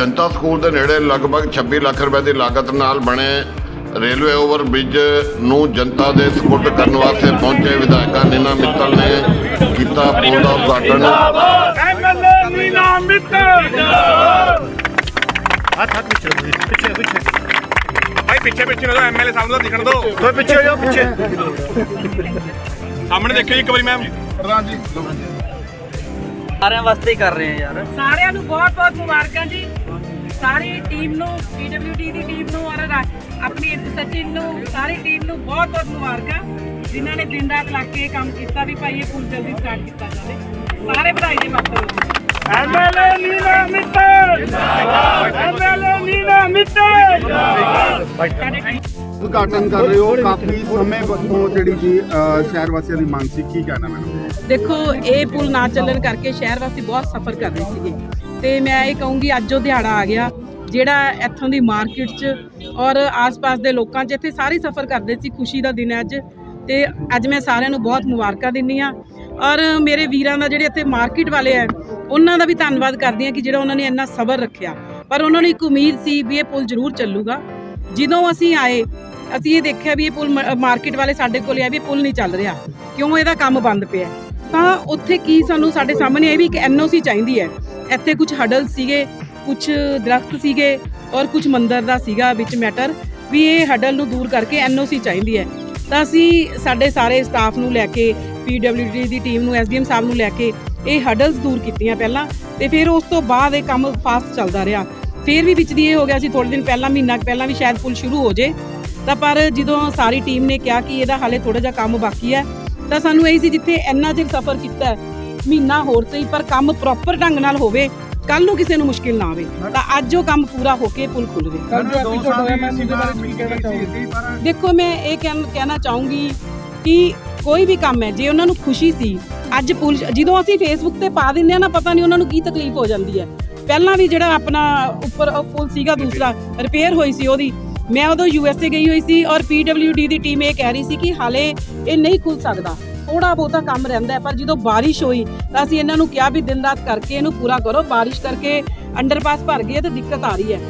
ਜਨਤਾ school ਦੇ ਨੇੜੇ ਲਗਭਗ 26 ਲੱਖ ਰੁਪਏ ਦੀ ਲਾਗਤ ਨਾਲ ਬਣੇ ਰੇਲਵੇ ਓਵਰ ਬ੍ਰਿਜ ਨੂੰ ਜਨਤਾ ਦੇ ਸਪੁਰਦ ਕਰਨ ਵਾਸਤੇ ਪਹੁੰਚੇ ਵਿਧਾਇਕਾ ਨੀਨਾ ਮਿੱਤਲ ਨੇ ਕੀਤਾ ਪੁਲ ਦਾ ਉਦਘਾਟਨ। ਐਮਐਲਏ ਨੀਨਾ ਮਿੱਤਲ! ਹੱਥ ਹੱਥ ਪਿੱਛੇ ਰੱਖੋ ਜੀ, ਪਿੱਛੇ ਪਿੱਛੇ। ਭਾਈ ਪਿੱਛੇ ਪਿੱਛੇ ਨਾ ਐਮਐਲਏ ਸਾਹਮਣੇ ਤਾਂ ਦਿਖਣ ਦਿਓ ਥੋੜੇ ਪਿੱਛੇ ਹੋ ਜਾਓ ਪਿੱਛੇ। ਸਾਹਮਣੇ ਦੇਖਿਓ ਜੀ ਇੱਕ ਵਾਰੀ ਮੈਮ ਸਾਰਿਆਂ ਵਾਸਤੇ ਹੀ ਕਰ ਰਹੇ ਆ ਯਾਰ। ਸਾਰਿਆਂ ਨੂੰ ਬਹੁਤ ਬਹੁਤ ਮੁਬਾਰਕਾਂ ਜੀ। ਸਾਰੀ ਟੀਮ ਨੂੰ ਪੀਡਬਲਯੂਡੀ ਦੀ ਟੀਮ ਨੂੰ ਔਰ ਆਪਣੀ ਸਚਿਨ ਨੂੰ ਸਾਰੀ ਟੀਮ ਨੂੰ ਬਹੁਤ ਬਹੁਤ ਮੁਬਾਰਕਾਂ ਜਿਨ੍ਹਾਂ ਨੇ ਦਿਨ ਰਾਤ ਲੱਗ ਕੇ ਕੰਮ ਕੀਤਾ ਵੀ ਭਾਈ ਇਹ ਪੁਲ ਜਲਦੀ ਸਟਾਰਟ ਕੀਤਾ ਜਾਵੇ। ਸਾਰੇ ਵਧਾਈ ਦੇ ਪਾਤਰ ਐਮਐਲਏ ਨੀਨਾ ਮਿੱਤਲ! ਐਮਐਲਏ ਨੀਨਾ ਮਿੱਤਲ! ਉਦਘਾਟਨ ਕਰ ਰਹੇ ਹੋ। ਕਾਫੀ ਸਮੇਂ ਤੋਂ ਜਿਹੜੀ ਜੀ ਸ਼ਹਿਰ ਵਾਸੀਆਂ ਦੀ ਮੰਗ ਸੀ ਕੀ ਕਹਿਣਾ ਮੈਨੂੰ ਦੇਖੋ ਇਹ ਪੁਲ ਨਾ ਚੱਲਣ ਕਰਕੇ ਸ਼ਹਿਰ ਵਾਸੀ ਬਹੁਤ ਸਫਰ ਕਰ ਰਹੇ ਸੀਗੇ। ਤੇ ਮੈਂ ਇਹ ਕਹੂੰਗੀ, ਅੱਜ ਉਹ ਦਿਹਾੜਾ ਆ ਗਿਆ, ਜਿਹੜਾ ਇੱਥੋਂ ਦੀ ਮਾਰਕੀਟ 'ਚ ਔਰ ਆਸ-ਪਾਸ ਦੇ ਲੋਕਾਂ 'ਚ, ਇੱਥੇ ਸਾਰੇ ਸਫਰ ਕਰਦੇ ਸੀ, ਖੁਸ਼ੀ ਦਾ ਦਿਨ ਹੈ ਅੱਜ। ਤੇ ਅੱਜ ਮੈਂ ਸਾਰਿਆਂ ਨੂੰ ਬਹੁਤ ਮੁਬਾਰਕਾਂ ਦਿੰਨੀ ਆ ਔਰ ਮੇਰੇ ਵੀਰਾਂ ਦਾ ਜਿਹੜੇ ਇੱਥੇ ਮਾਰਕੀਟ ਵਾਲੇ ਆ ਉਹਨਾਂ ਦਾ ਵੀ ਧੰਨਵਾਦ ਕਰਦੀ ਆ ਕਿ ਜਿਹੜਾ ਉਹਨਾਂ ਨੇ ਇੰਨਾ ਸਬਰ ਰੱਖਿਆ। ਪਰ ਉਹਨਾਂ ਨੂੰ ਇੱਕ ਉਮੀਦ ਸੀ ਵੀ ਇਹ ਪੁਲ ਜ਼ਰੂਰ ਚੱਲੂਗਾ। ਜਦੋਂ ਅਸੀਂ ਆਏ, ਅਸੀਂ ਇਹ ਦੇਖਿਆ ਵੀ ਇਹ ਪੁਲ ਮ- ਮਾਰਕੀਟ ਵਾਲੇ ਸਾਡੇ ਕੋਲ ਆ ਵੀ ਇਹ ਪੁਲ ਨਹੀਂ ਚੱਲ ਰਿਹਾ। ਕਿਉਂ ਇਹਦਾ ਕੰਮ ਬੰਦ ਪਿਆ? ਤਾਂ ਉੱਥੇ ਕੀ ਸਾਨੂੰ ਸਾਡੇ ਸਾਹਮਣੇ ਆਈ ਵੀ ਇੱਕ ਐਨਓਸੀ ਚਾਹੀਦੀ ਹੈ। ਇੱਥੇ ਕੁਝ ਹਡਲ ਸੀਗੇ, ਕੁਝ ਦਰਖਤ ਸੀਗੇ ਔਰ ਕੁਝ ਮੰਦਰ ਦਾ ਸੀਗਾ ਵਿੱਚ ਮੈਟਰ ਵੀ ਇਹ ਹਡਲ ਨੂੰ ਦੂਰ ਕਰਕੇ ਐਨਓਸੀ ਚਾਹੀਦੀ ਹੈ। ਤਾਂ ਅਸੀਂ ਸਾਡੇ ਸਾਰੇ ਸਟਾਫ ਨੂੰ ਲੈ ਕੇ ਪੀਡਬਲਯੂਡੀ ਦੀ ਟੀਮ ਨੂੰ ਐਸਡੀਐਮ ਸਾਹਿਬ ਨੂੰ ਲੈ ਕੇ ਇਹ ਹਡਲਸ ਦੂਰ ਕੀਤੀਆਂ ਪਹਿਲਾਂ ਤੇ ਫਿਰ ਉਸ ਤੋਂ ਬਾਅਦ ਇਹ ਕੰਮ ਫਾਸਟ ਚੱਲਦਾ ਰਿਹਾ। ਫਿਰ ਵੀ ਵਿੱਚ ਦੀ ਇਹ ਹੋ ਗਿਆ ਸੀ ਥੋੜੇ ਦਿਨ ਪਹਿਲਾਂ, ਮਹੀਨਾ ਕੁ ਪਹਿਲਾਂ ਵੀ ਸ਼ਾਇਦ ਪੁਲ ਸ਼ੁਰੂ ਹੋ ਜੇ। ਤਾਂ ਪਰ ਜਦੋਂ ਸਾਰੀ ਟੀਮ ਨੇ ਕਿਹਾ ਕਿ ਇਹਦਾ ਹਾਲੇ ਥੋੜਾ ਜਿਹਾ ਕੰਮ ਬਾਕੀ ਹੈ ਤਾਂ ਸਾਨੂੰ ਇਹੀ ਸੀ ਜਿੱਥੇ ਇੰਨਾ ਚਿਰ ਸਫ਼ਰ ਕੀਤਾ ਹੈ, ਮਹੀਨਾ ਹੋਰ ਸਹੀ ਪਰ ਕੰਮ ਪ੍ਰੋਪਰ ਢੰਗ ਨਾਲ ਹੋਵੇ ਕੱਲ ਨੂੰ ਕਿਸੇ ਨੂੰ ਮੁਸ਼ਕਿਲ ਨਾ ਆਵੇ ਤਾਂ ਅੱਜ ਉਹ ਕੰਮ ਪੂਰਾ ਹੋ ਕੇ ਪੁਲ ਖੁੱਲ ਗਿਆ। ਦੇਖੋ ਮੈਂ ਇਹ ਕਹਿਣ- ਕਹਿਣਾ ਚਾਹੂੰਗੀ ਕਿ ਕੋਈ ਵੀ ਕੰਮ ਹੈ ਜੇ ਉਹਨਾਂ ਨੂੰ ਖੁਸ਼ੀ ਸੀ ਅੱਜ ਪੁਲ ਜਦੋਂ ਅਸੀਂ ਫੇਸਬੁੱਕ ਤੇ ਪਾ ਦਿੰਦੇ ਆ ਨਾ ਪਤਾ ਨਹੀਂ ਉਹਨਾਂ ਨੂੰ ਕੀ ਤਕਲੀਫ ਹੋ ਜਾਂਦੀ ਹੈ। ਪਹਿਲਾਂ ਵੀ ਜਿਹੜਾ ਆਪਣਾ ਉੱਪਰ ਉਹ ਪੁਲ ਸੀਗਾ ਦੂਸਰਾ ਰਿਪੇਅਰ ਹੋਈ ਸੀ ਉਹਦੀ ਮੈਂ ਉਦੋਂ ਯੂਐਸਏ ਗਈ ਹੋਈ ਸੀ ਔਰ ਪੀਡਬਲਯੂਡੀ ਦੀ ਟੀਮ ਇਹ ਕਹਿ ਰਹੀ ਸੀ ਕਿ ਹਾਲੇ ਇਹ ਨਹੀਂ ਖੁੱਲ ਸਕਦਾ। ਥੋੜਾ ਬਹੁਤਾ ਕੰਮ ਰਹਿੰਦਾ ਹੈ, ਪਰ ਜਦੋਂ ਬਾਰਿਸ਼ ਹੋਈ ਤਾਂ ਅਸੀਂ ਇਹਨਾਂ ਨੂੰ ਕਿਹਾ ਵੀ ਦਿਨ ਰਾਤ ਕਰਕੇ ਇਹਨੂੰ ਪੂਰਾ ਕਰੋ, ਬਾਰਿਸ਼ ਕਰਕੇ ਅੰਡਰਪਾਸ ਭਰ ਗਈ ਹੈ ਤੇ ਦਿੱਕਤ ਆ ਰਹੀ ਹੈ।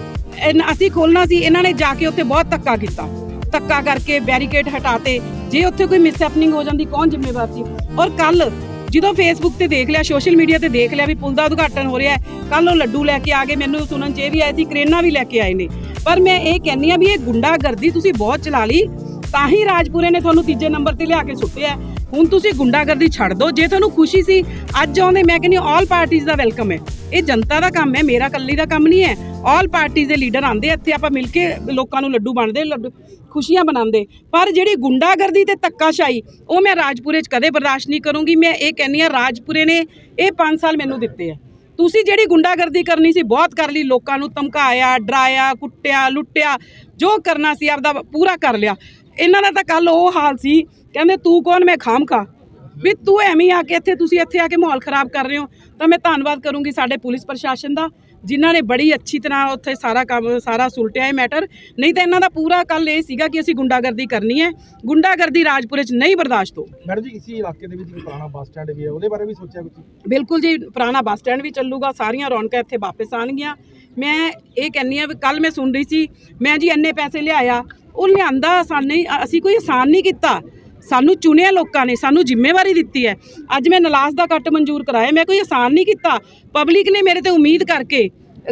ਇਹਨਾਂ ਅਸੀਂ ਖੋਲਣਾ ਸੀ, ਇਹਨਾਂ ਨੇ ਜਾ ਕੇ ਉੱਥੇ ਬਹੁਤ ਧੱਕਾ ਕੀਤਾ। ਧੱਕਾ ਕਰਕੇ ਬੈਰੀਕੇਡ ਹਟਾਤੇ। ਜੇ ਉੱਥੇ ਕੋਈ ਮਿਸਹੈਪਨਿੰਗ ਹੋ ਜਾਂਦੀ, ਕੌਣ ਜ਼ਿੰਮੇਵਾਰ ਸੀ? ਔਰ ਕੱਲ ਜਦੋਂ ਫੇਸਬੁੱਕ ਤੇ ਦੇਖ ਲਿਆ, ਸੋਸ਼ਲ ਮੀਡੀਆ ਤੇ ਦੇਖ ਲਿਆ ਵੀ ਪੁਲ ਦਾ ਉਦਘਾਟਨ ਹੋ ਰਿਹਾ ਹੈ ਕੱਲ ਉਹ ਲੱਡੂ ਲੈ ਕੇ ਆ ਗਏ। ਮੈਨੂੰ ਸੁਣਨ ਚ ਇਹ ਵੀ ਆਇਆ ਸੀ, ਕਰੇਨਾ ਵੀ ਲੈ ਕੇ ਆਏ ਨੇ। ਪਰ ਮੈਂ ਇਹ ਕਹਿੰਨੀ ਆ ਵੀ ਇਹ ਗੁੰਡਾਗਰਦੀ ਤੁਸੀਂ ਬਹੁਤ ਚਲਾ ਲਈ, ਤਾਂ ਹੀ ਰਾਜਪੁਰੇ ਨੇ ਤੁਹਾਨੂੰ ਤੀਜੇ ਨੰਬਰ ਤੇ ਲਿਆ ਕੇ ਸੁੱਟਿਆ ਹੁਣ ਤੁਸੀਂ ਗੁੰਡਾਗਰਦੀ ਛੱਡ ਦਿਓ। ਜੇ ਤੁਹਾਨੂੰ ਖੁਸ਼ੀ ਸੀ, ਅੱਜ ਆਉਂਦੇ ਮੈਂ ਕਹਿੰਦੀ ਆਲ ਪਾਰਟੀਆਂ ਦਾ ਵੈਲਕਮ ਹੈ। ਇਹ ਜਨਤਾ ਦਾ ਕੰਮ ਹੈ, ਮੇਰਾ ਇਕੱਲੀ ਦਾ ਕੰਮ ਨਹੀਂ ਹੈ। ਆਲ ਪਾਰਟੀਆਂ ਦੇ ਲੀਡਰ ਆਂਦੇ ਇੱਥੇ ਆਪਾਂ ਮਿਲ ਕੇ ਲੋਕਾਂ ਨੂੰ ਲੱਡੂ ਬਣਦੇ, ਲੱਡੂ ਖੁਸ਼ੀਆਂ ਬਣਾਉਂਦੇ ਪਰ ਜਿਹੜੀ ਗੁੰਡਾਗਰਦੀ ਤੇ ਧੱਕਾਸ਼ਾਹੀ, ਉਹ ਮੈਂ ਰਾਜਪੁਰੇ 'ਚ ਕਦੇ ਬਰਦਾਸ਼ਤ ਨਹੀਂ ਕਰੂੰਗੀ। ਮੈਂ ਇਹ ਕਹਿੰਨੀ ਆ ਰਾਜਪੁਰੇ ਨੇ ਇਹ 5 ਸਾਲ ਮੈਨੂੰ ਦਿੱਤੇ ਆ। ਤੁਸੀਂ ਜਿਹੜੀ ਗੁੰਡਾਗਰਦੀ ਕਰਨੀ ਸੀ ਬਹੁਤ ਕਰ ਲਈ ਲੋਕਾਂ ਨੂੰ ਧਮਕਾਇਆ, ਡਰਾਇਆ, ਕੁੱਟਿਆ, ਲੁੱਟਿਆ, ਜੋ ਕਰਨਾ ਸੀ ਆਪਦਾ ਪੂਰਾ ਕਰ ਲਿਆ। ਇਹਨਾਂ ਦਾ ਤਾਂ ਕੱਲ ਉਹ ਹਾਲ ਸੀ, ਕਹਿੰਦੇ ਤੂੰ ਕੌਣ, ਮੈਂ ਖਾਮ ਖਾ ਵੀ ਤੂੰ ਐਵੇਂ ਆ ਕੇ ਇੱਥੇ, ਤੁਸੀਂ ਇੱਥੇ ਆ ਕੇ ਮਾਹੌਲ ਖਰਾਬ ਕਰ ਰਹੇ ਹੋ, ਤਾਂ ਮੈਂ ਧੰਨਵਾਦ ਕਰੂੰਗੀ ਸਾਡੇ ਪੁਲਿਸ ਪ੍ਰਸ਼ਾਸਨ ਦਾ। ਜਿਨ੍ਹਾਂ ਨੇ ਬੜੀ ਅੱਛੀ ਤਰ੍ਹਾਂ ਉੱਥੇ ਸਾਰਾ ਕੰਮ ਸਾਰਾ ਸੁਲਟਿਆ ਇਹ ਮੈਟਰ ਨਹੀਂ ਤਾਂ ਇਹਨਾਂ ਦਾ ਪੂਰਾ ਕੱਲ ਇਹ ਸੀਗਾ ਕਿ ਅਸੀਂ ਗੁੰਡਾਗਰਦੀ ਕਰਨੀ ਹੈ। ਗੁੰਡਾਗਰਦੀ ਰਾਜਪੁਰੇ 'ਚ ਨਹੀਂ ਬਰਦਾਸ਼ਤ ਹੋ ਮੈਡਮ ਜੀ ਇਸੇ ਇਲਾਕੇ ਦੇ ਵਿੱਚ ਪੁਰਾਣਾ ਬੱਸ ਸਟੈਂਡ ਵੀ ਹੈ ਉਹਦੇ ਬਾਰੇ ਵੀ ਸੋਚਿਆ ਕੁਝ ਬਿਲਕੁਲ ਜੀ ਪੁਰਾਣਾ ਬੱਸ ਸਟੈਂਡ ਵੀ ਚੱਲੂਗਾ ਸਾਰੀਆਂ ਰੌਣਕਾਂ ਇੱਥੇ ਵਾਪਸ ਆਣਗੀਆਂ ਮੈਂ ਇਹ ਕਹਿੰਨੀ ਆ ਵੀ ਕੱਲ ਮੈਂ ਸੁਣ ਰਹੀ ਸੀ ਮੈਂ ਜੀ ਇੰਨੇ ਪੈਸੇ ਲਿਆਇਆ ਉਹ ਲਿਆਂਦਾ ਆਸਾਨ ਨਹੀਂ ਅਸੀਂ ਕੋਈ ਆਸਾਨ ਨਹੀਂ ਕੀਤਾ। ਸਾਨੂੰ ਚੁਣਿਆ ਲੋਕਾਂ ਨੇ, ਸਾਨੂੰ ਜ਼ਿੰਮੇਵਾਰੀ ਦਿੱਤੀ ਹੈ। ਅੱਜ ਮੈਂ ਨਲਾਸ ਦਾ ਕੱਟ ਮਨਜ਼ੂਰ ਕਰਾਇਆ, ਮੈਂ ਕੋਈ ਆਸਾਨ ਨਹੀਂ ਕੀਤਾ। ਪਬਲਿਕ ਨੇ ਮੇਰੇ ਤੇ ਉਮੀਦ ਕਰਕੇ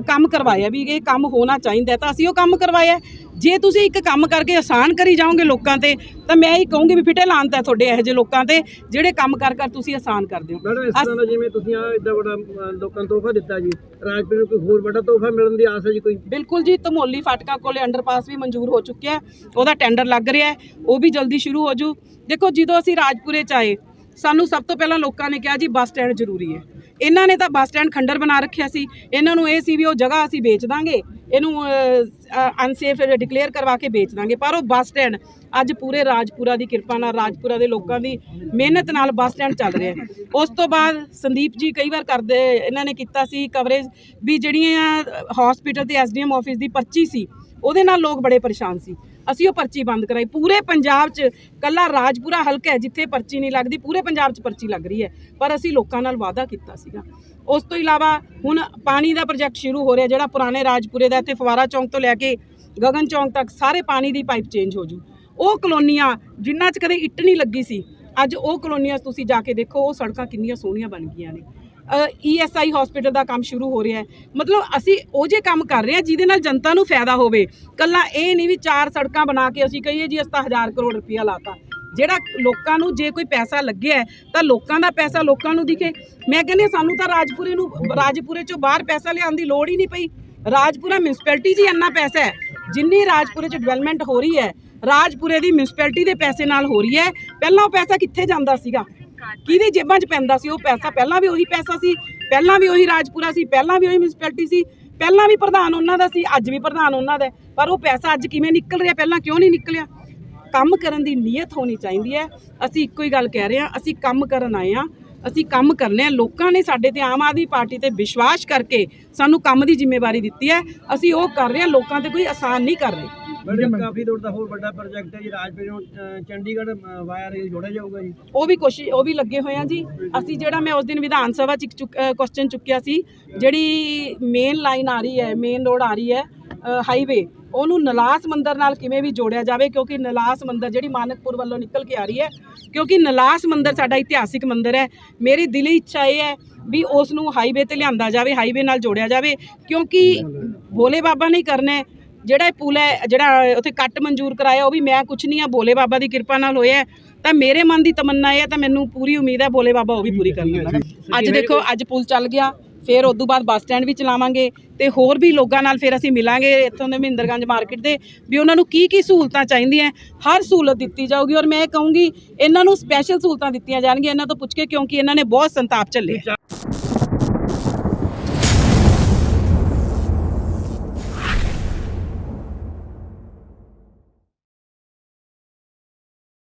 ਕੰਮ ਕਰਵਾਇਆ ਵੀ ਇਹ ਕੰਮ ਹੋਣਾ ਚਾਹੀਦਾ ਤਾਂ ਅਸੀਂ ਉਹ ਕੰਮ ਕਰਵਾਇਆ ਜੇ ਤੁਸੀਂ ਇੱਕ ਕੰਮ ਕਰਕੇ ਆਸਾਨ ਕਰੀ ਜਾਓਗੇ ਲੋਕਾਂ ਤੇ ਤਾਂ ਮੈਂ ਹੀ ਕਹੂੰਗੀ ਵੀ ਫਿੱਟੇ ਲਾਂਤ ਹੈ ਤੁਹਾਡੇ ਇਹੋ ਜਿਹੇ ਲੋਕਾਂ ਤੇ ਜਿਹੜੇ ਕੰਮ ਕਰ ਕਰ ਤੁਸੀਂ ਆਸਾਨ ਕਰਦੇ ਹੋ। ਮੈਡਮ ਇਸ ਤਰ੍ਹਾਂ ਦਾ ਜਿਵੇਂ ਤੁਸੀਂ ਆ ਇੱਡਾ ਵੱਡਾ ਲੋਕਾਂ ਨੂੰ ਤੋਹਫਾ ਦਿੱਤਾ ਜੀ ਰਾਜਪੁਰ ਨੂੰ ਕੋਈ ਹੋਰ ਵੱਡਾ ਤੋਹਫਾ ਮਿਲਣ ਦੀ ਆਸ ਹੈ ਜੀ ਕੋਈ? ਬਿਲਕੁਲ ਜੀ ਧਮੋਲੀ ਫਾਟਕਾਂ ਕੋਲੇ ਅੰਡਰਪਾਸ ਵੀ ਮਨਜ਼ੂਰ ਹੋ ਚੁੱਕਿਆ ਉਹਦਾ ਟੈਂਡਰ ਲੱਗ ਰਿਹਾ ਉਹ ਵੀ ਜਲਦੀ ਸ਼ੁਰੂ ਹੋ ਜੂ। ਦੇਖੋ ਜਦੋਂ ਅਸੀਂ ਰਾਜਪੁਰੇ ਚ ਆਏ ਸਾਨੂੰ ਸਭ ਤੋਂ ਪਹਿਲਾਂ ਲੋਕਾਂ ਨੇ ਕਿਹਾ ਜੀ ਬੱਸ ਸਟੈਂਡ ਜ਼ਰੂਰੀ ਹੈ। ਇਹਨਾਂ ਨੇ ਤਾਂ ਬੱਸ ਸਟੈਂਡ ਖੰਡਰ ਬਣਾ ਰੱਖਿਆ ਸੀ। ਇਹਨਾਂ ਨੂੰ ਇਹ ਸੀ ਵੀ ਉਹ ਜਗ੍ਹਾ ਅਸੀਂ ਵੇਚ ਦਾਂਗੇ। ਇਹਨੂੰ ਅਨਸੇਫ ਡਿਕਲੇਅਰ ਕਰਵਾ ਕੇ ਵੇਚ ਦਾਂਗੇ। ਪਰ ਉਹ ਬੱਸ ਸਟੈਂਡ ਅੱਜ ਪੂਰੇ ਰਾਜਪੁਰਾ ਦੀ ਕਿਰਪਾ ਨਾਲ, ਰਾਜਪੁਰਾ ਦੇ ਲੋਕਾਂ ਦੀ ਮਿਹਨਤ ਨਾਲ ਬੱਸ ਸਟੈਂਡ ਚੱਲ ਰਿਹਾ ਹੈ। ਉਸ ਤੋਂ ਬਾਅਦ ਸੰਦੀਪ ਜੀ ਕਈ ਵਾਰ ਕਰਦੇ, ਇਹਨਾਂ ਨੇ ਕੀਤਾ ਸੀ ਕਵਰੇਜ ਵੀ ਜਿਹੜੀਆਂ ਹਸਪੀਟਲ ਤੇ ਐਸਡੀਐਮ ਆਫਿਸ ਦੀ ਪਰਚੀ ਸੀ, ਉਹਦੇ ਨਾਲ ਲੋਕ ਬੜੇ ਪਰੇਸ਼ਾਨ ਸੀ। ਅਸੀਂ ਉਹ ਪਰਚੀ ਬੰਦ ਕਰਾਈ। ਪੂਰੇ ਪੰਜਾਬ 'ਚ ਕੱਲਾ ਰਾਜਪੁਰਾ ਹਲਕਾ ਹੈ ਜਿੱਥੇ ਪਰਚੀ ਨਹੀਂ ਲੱਗਦੀ, ਪੂਰੇ ਪੰਜਾਬ 'ਚ ਪਰਚੀ ਲੱਗ ਰਹੀ ਹੈ। ਪਰ ਅਸੀਂ ਲੋਕਾਂ ਨਾਲ ਵਾਅਦਾ ਕੀਤਾ ਸੀਗਾ। ਉਸ ਤੋਂ ਇਲਾਵਾ ਹੁਣ ਪਾਣੀ ਦਾ ਪ੍ਰੋਜੈਕਟ ਸ਼ੁਰੂ ਹੋ ਰਿਹਾ ਜਿਹੜਾ ਪੁਰਾਣੇ ਰਾਜਪੁਰੇ ਦਾ ਇੱਥੇ ਫਵਾਰਾ ਚੌਂਕ ਤੋਂ ਲੈ ਕੇ ਗਗਨ ਚੌਂਕ ਤੱਕ ਸਾਰੇ ਪਾਣੀ ਦੀ ਪਾਈਪ ਚੇਂਜ ਹੋ ਜੂ। ਉਹ ਕਲੋਨੀਆਂ ਜਿਨ੍ਹਾਂ 'ਚ ਕਦੇ ਇੱਟ ਨਹੀਂ ਲੱਗੀ ਸੀ, ਅੱਜ ਉਹ ਕਲੋਨੀਆਂ ਤੁਸੀਂ ਜਾ ਕੇ ਦੇਖੋ, ਉਹ ਸੜਕਾਂ ਕਿੰਨੀਆਂ ਸੋਹਣੀਆਂ ਬਣ ਗਈਆਂ ਨੇ। ਈਐਸਆਈ ਹਸਪੀਟਲ ਦਾ ਕੰਮ ਸ਼ੁਰੂ ਹੋ ਰਿਹਾ ਹੈ। ਮਤਲਬ ਅਸੀਂ ਉਹ ਜੇ ਕੰਮ ਕਰ ਰਹੇ ਹਾਂ ਜਿਹਦੇ ਨਾਲ ਜਨਤਾ ਨੂੰ ਫਾਇਦਾ ਹੋਵੇ। ਕੱਲਾ ਇਹ ਨਹੀਂ ਵੀ ਚਾਰ ਸੜਕਾਂ ਬਣਾ ਕੇ ਅਸੀਂ ਕਹੀਏ ਜੀ ਅਸੀਂ ਤਾਂ ਹਜ਼ਾਰ ਕਰੋੜ ਰੁਪਇਆ ਲਾਤਾ। ਜਿਹੜਾ ਲੋਕਾਂ ਨੂੰ ਜੇ ਕੋਈ ਪੈਸਾ ਲੱਗਿਆ ਤਾਂ ਲੋਕਾਂ ਦਾ ਪੈਸਾ ਲੋਕਾਂ ਨੂੰ ਦਿਖੇ। ਮੈਂ ਕਹਿੰਦੀ ਹਾਂ, ਸਾਨੂੰ ਤਾਂ ਰਾਜਪੁਰੇ ਨੂੰ ਰਾਜਪੁਰੇ ਚੋਂ ਬਾਹਰ ਪੈਸਾ ਲਿਆਉਣ ਦੀ ਲੋੜ ਹੀ ਨਹੀਂ ਪਈ। ਰਾਜਪੁਰਾ ਮਿਊਨਿਸਪੈਲਿਟੀ 'ਚ ਹੀ ਇੰਨਾ ਪੈਸਾ ਹੈ। ਜਿੰਨੀ ਰਾਜਪੁਰੇ 'ਚ ਡਿਵੈਲਪਮੈਂਟ ਹੋ ਰਹੀ ਹੈ ਰਾਜਪੁਰੇ ਦੀ ਮਿਊਨਿਸਪੈਲਿਟੀ ਦੇ ਪੈਸੇ ਨਾਲ ਹੋ ਰਹੀ ਹੈ। ਪਹਿਲਾਂ ਉਹ ਪੈਸਾ ਕਿੱਥੇ ਜਾਂਦਾ ਸੀਗਾ? ਕਿਹਦੀ ਜੇਬਾਂ 'ਚ ਪੈਂਦਾ ਸੀ? ਉਹ ਪੈਸਾ ਪਹਿਲਾਂ ਵੀ ਉਹੀ ਪੈਸਾ ਸੀ, ਪਹਿਲਾਂ ਵੀ ਉਹੀ ਰਾਜਪੁਰਾ ਸੀ, ਪਹਿਲਾਂ ਵੀ ਉਹੀ ਮਿਊਨਿਸਪੈਲਿਟੀ ਸੀ, ਪਹਿਲਾਂ ਵੀ ਪ੍ਰਧਾਨ ਉਹਨਾਂ ਦਾ ਸੀ, ਅੱਜ ਵੀ ਪ੍ਰਧਾਨ ਉਹਨਾਂ ਦਾ ਪਰ ਉਹ ਪੈਸਾ ਅੱਜ ਕਿਵੇਂ ਨਿਕਲ ਰਿਹਾ? ਪਹਿਲਾਂ ਕਿਉਂ ਨਹੀਂ ਨਿਕਲਿਆ? ਕੰਮ ਕਰਨ ਦੀ ਨੀਅਤ ਹੋਣੀ ਚਾਹੀਦੀ ਹੈ। ਅਸੀਂ ਇੱਕੋ ਹੀ ਗੱਲ ਕਹਿ ਰਹੇ ਹਾਂ, ਅਸੀਂ ਕੰਮ ਕਰਨ ਆਏ ਹਾਂ, ਅਸੀਂ ਕੰਮ ਕਰਨੇ ਆ। ਲੋਕਾਂ ਨੇ ਸਾਡੇ ਤੇ ਆਮ ਆਦਮੀ ਪਾਰਟੀ ਤੇ ਵਿਸ਼ਵਾਸ ਕਰਕੇ ਸਾਨੂੰ ਕੰਮ ਦੀ ਜ਼ਿੰਮੇਵਾਰੀ ਦਿੱਤੀ ਹੈ। ਅਸੀਂ ਉਹ ਕਰ ਰਹੇ ਹਾਂ, ਲੋਕਾਂ ਤੇ ਕੋਈ ਆਸਾਨ ਨਹੀਂ ਕਰ ਰਹੇ। ਮੈਡਮ ਕਾਫੀ ਦੂਰ ਦਾ ਹੋਰ ਵੱਡਾ ਪ੍ਰੋਜੈਕਟ ਹੈ ਜੀ ਰਾਜਪੁਰ ਨੂੰ ਅ, ਚੰਡੀਗੜ੍ਹ ਅ, ਵਾਇਆ ਰੇਲ ਜੋੜਿਆ ਜਾਊਗਾ ਜੀ। ਉਹ ਵੀ ਕੋਸ਼ਿਸ਼ ਉਹ ਵੀ ਲੱਗੇ ਹੋਏ ਆ ਜੀ। ਅਸੀਂ ਜਿਹੜਾ ਮੈਂ ਉਸ ਦਿਨ ਵਿਧਾਨ ਸਭਾ ਚ ਕੁਐਸਚਨ ਚੁੱਕਿਆ ਸੀ ਜਿਹੜੀ ਮੇਨ ਲਾਈਨ ਆ ਰਹੀ ਹੈ ਮੇਨ ਰੋਡ ਆ ਰਹੀ ਹੈ ਹਾਈਵੇ ਉਹਨੂੰ ਨਲਾਸ ਮੰਦਰ ਨਾਲ ਕਿਵੇਂ ਵੀ ਜੋੜਿਆ ਜਾਵੇ ਕਿਉਂਕਿ ਨਲਾਸ ਮੰਦਰ ਜਿਹੜੀ ਮਾਨਕਪੁਰ ਵੱਲੋਂ ਨਿਕਲ ਕੇ ਆ ਰਹੀ ਹੈ ਕਿਉਂਕਿ ਨਲਾਸ ਮੰਦਰ ਸਾਡਾ ਇਤਿਹਾਸਿਕ ਮੰਦਰ ਹੈ। ਮੇਰੀ ਦਿਲੀ ਇੱਛਾ ਇਹ ਹੈ ਵੀ ਉਸ ਨੂੰ ਹਾਈਵੇ ਤੇ ਲਿਆਂਦਾ ਜਾਵੇ ਹਾਈਵੇ ਨਾਲ ਜੋੜਿਆ ਜਾਵੇ ਕਿਉਂਕਿ ਭੋਲੇ ਬਾਬਾ ਨੇ ਕਰਨਾ ਹੈ। ਜਿਹੜਾ ਇਹ ਪੁਲ ਹੈ ਜਿਹੜਾ ਉੱਥੇ ਕੱਟ ਮਨਜ਼ੂਰ ਕਰਾਇਆ ਉਹ ਵੀ ਮੈਂ ਕੁਛ ਨਹੀਂ ਆ ਭੋਲੇ ਬਾਬਾ ਦੀ ਕਿਰਪਾ ਨਾਲ ਹੋਇਆ। ਤਾਂ ਮੇਰੇ ਮਨ ਦੀ ਤਮੰਨਾ ਇਹ ਹੈ ਤਾਂ ਮੈਨੂੰ ਪੂਰੀ ਉਮੀਦ ਹੈ ਭੋਲੇ ਬਾਬਾ ਉਹ ਵੀ ਪੂਰੀ ਕਰਨਗੇ ਅੱਜ ਦੇਖੋ ਅੱਜ ਪੁਲ ਚੱਲ ਗਿਆ ਫਿਰ ਉਸ ਤੋਂ ਬਾਅਦ ਬੱਸ ਸਟੈਂਡ ਵੀ ਚਲਾਵਾਂਗੇ ਤੇ ਹੋਰ ਵੀ ਲੋਕਾਂ ਨਾਲ ਫਿਰ ਅਸੀਂ ਮਿਲਾਂਗੇ ਇੱਥੋਂ ਦੇ ਮਹਿੰਦਰਗੰਜ ਮਾਰਕੀਟ ਦੇ ਵੀ ਉਹਨਾਂ ਨੂੰ ਕੀ ਕੀ ਸਹੂਲਤਾਂ ਚਾਹੀਦੀਆਂ ਹਰ ਸਹੂਲਤ ਦਿੱਤੀ ਜਾਊਗੀ। ਔਰ ਮੈਂ ਇਹ ਕਹੂੰਗੀ ਇਹਨਾਂ ਨੂੰ ਸਪੈਸ਼ਲ ਸਹੂਲਤਾਂ ਦਿੱਤੀਆਂ ਜਾਣਗੀਆਂ ਇਹਨਾਂ ਤੋਂ ਪੁੱਛ ਕੇ ਕਿਉਂਕਿ ਇਹਨਾਂ ਨੇ ਬਹੁਤ ਸੰਤਾਪ ਝੱਲੇ।